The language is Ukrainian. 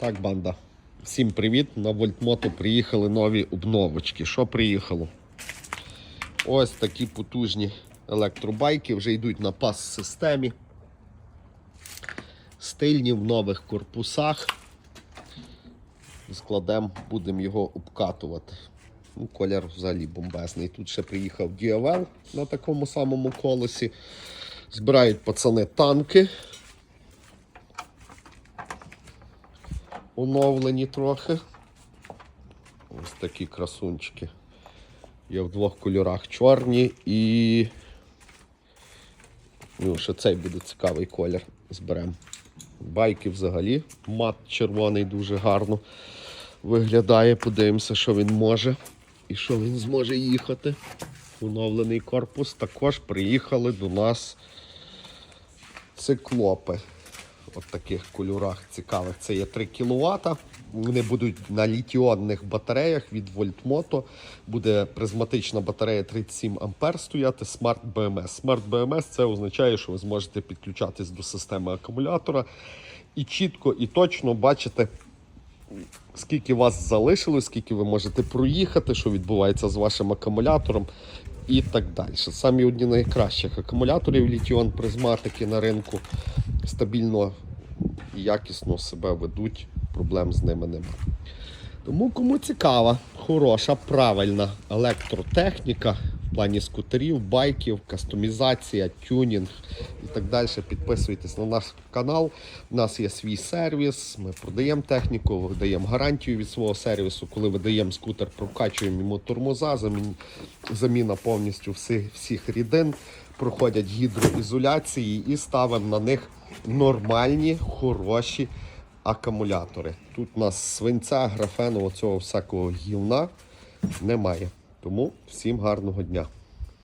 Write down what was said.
Так, банда. Всім привіт! На Вольтмото приїхали нові обновочки. Що приїхало? Ось такі потужні електробайки вже йдуть на пас-системі. Стильні в нових корпусах. Складемо, будемо його обкатувати. Ну, колір взагалі бомбезний. Тут ще приїхав Діавел на такому самому колесі. Збирають пацани танки. Оновлені трохи. Ось такі красунчики. Є в двох кольорах чорні і. Ну, ще цей буде цікавий колір. Зберемо. Байки взагалі. Мат червоний дуже гарно виглядає. Подивимося, що він може і що він зможе їхати. Оновлений корпус. Також приїхали до нас циклопи. От таких кольорах цікавих. Це є 3 кВт. Вони будуть на літіонних батареях від Voltmoto. Буде призматична батарея 37 А стояти Smart BMS. Smart BMS це означає, що ви зможете підключатись до системи акумулятора і чітко і точно бачите, скільки вас залишилось, скільки ви можете проїхати, що відбувається з вашим акумулятором і так далі. Самі одні найкращих акумуляторів літіон призматики на ринку стабільно і якісно себе ведуть, проблем з ними немає. Тому кому цікава, хороша, правильна електротехніка в плані скутерів, байків, кастомізація, тюнінг і так далі. Підписуйтесь на наш канал. У нас є свій сервіс. Ми продаємо техніку, видаємо гарантію від свого сервісу. Коли видаємо скутер, прокачуємо йому тормоза, заміна повністю всіх рідин, проходять гідроізоляції і ставимо на них нормальні, хороші акумулятори. Тут у нас свинця, графену, оцього всякого гівна немає. Тому всім гарного дня.